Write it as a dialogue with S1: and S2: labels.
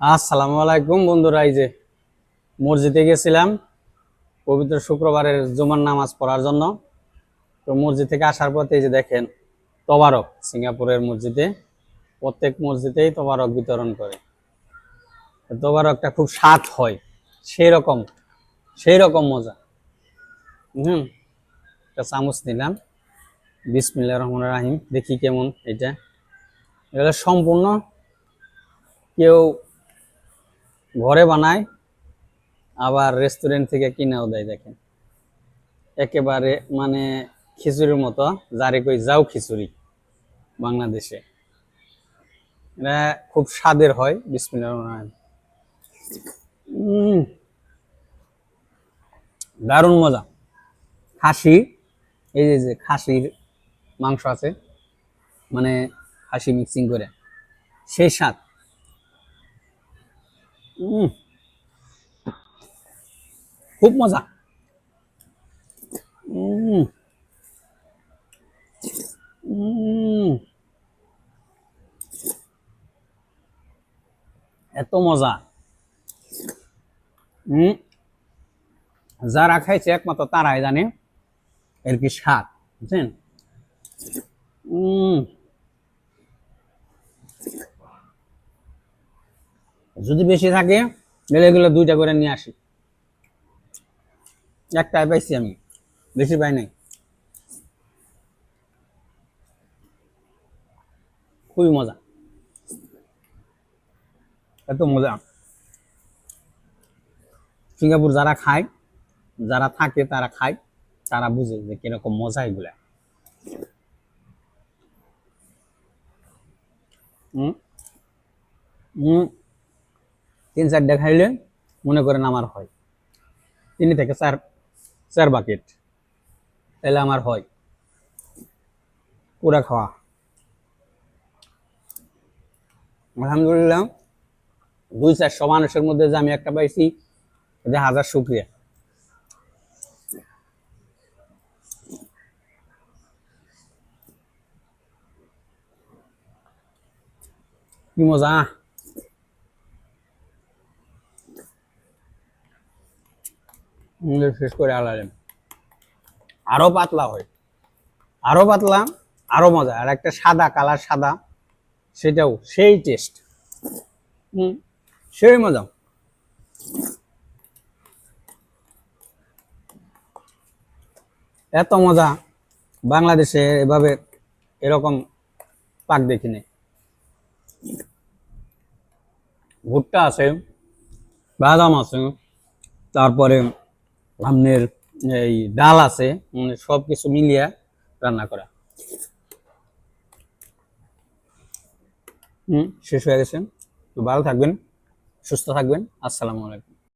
S1: আসসালামু আলাইকুম বন্ধুরা, এই যে মসজিদে গেছিলাম, পবিত্র শুক্রবারের জুমার নামাজ পড়ার জন্য। তো মসজিদ থেকে আসার পথে এই যে দেখেন তবারক, সিঙ্গাপুরের মসজিদে, প্রত্যেক মসজিদেই তবারক বিতরণ করে। তবারকটা খুব স্বাদ হয় সেই রকম সেই রকম মজা। হুম, একটা চামচ নিলাম বিসমিল্লা রহমান রাহিম, দেখি কেমন এটা। এগুলো সম্পূর্ণ কেউ ঘরে বানায়, আবার রেস্টুরেন্ট থেকে কিনেও দেয়, দেখেন। একেবারে মানে খিচুড়ির মতো, যারে কই যাও খিচুড়ি বাংলাদেশে। এটা খুব স্বাদের হয় বিসমিল্লাহ দারুণ মজা। খাসি, এই যে যে খাসির মাংস আছে মানে খাসি মিক্সিং করে, সেই স্বাদ। খুব মজা। এত মজা। উম, যারা খাইছে একমাত্র তারাই জানে এর কি স্বাদ বুঝছেন? উম। যদি বেশি থাকে গেলে এগুলো দুইটা করে নিয়ে আসি। একটাই পাইছি আমি, বেশি পাই নাই। খুবই মজা। এত মজা। সিঙ্গাপুর যারা খায়, যারা থাকে তারা খায়, তারা বুঝে যে কীরকম মজা এগুলা। হুম? হুম? তিন, চারটা খাইলে মনে করেন আমার হয়। তিন থেকে চার চার বাকেট তাহলে আমার হয়। পুরা খাওয়া। আলহামদুলিল্লাহ, দুই চারশো মানুষের মধ্যে যে আমি একটা পাইছি, এটা হাজার শুক্রিয়া। কি মজা? শেষ করে আলালেন। আরও পাতলা হয়। আরও পাতলা, আরও মজা। আর একটা সাদা, কালার সাদা, সেটাও সেই টেস্ট হুম, সেই মজা। এত মজা বাংলাদেশে এভাবে এরকম পাক দেখিনি। ভুট্টা আছে, বাদাম আছে, তারপরে আপনার এই ডাল আছে মানে সব কিছু মিলিয়া রান্না করা। হম, শেষ হয়ে গেছেন তো ভালো থাকবেন, সুস্থ থাকবেন। আসসালামু আলাইকুম।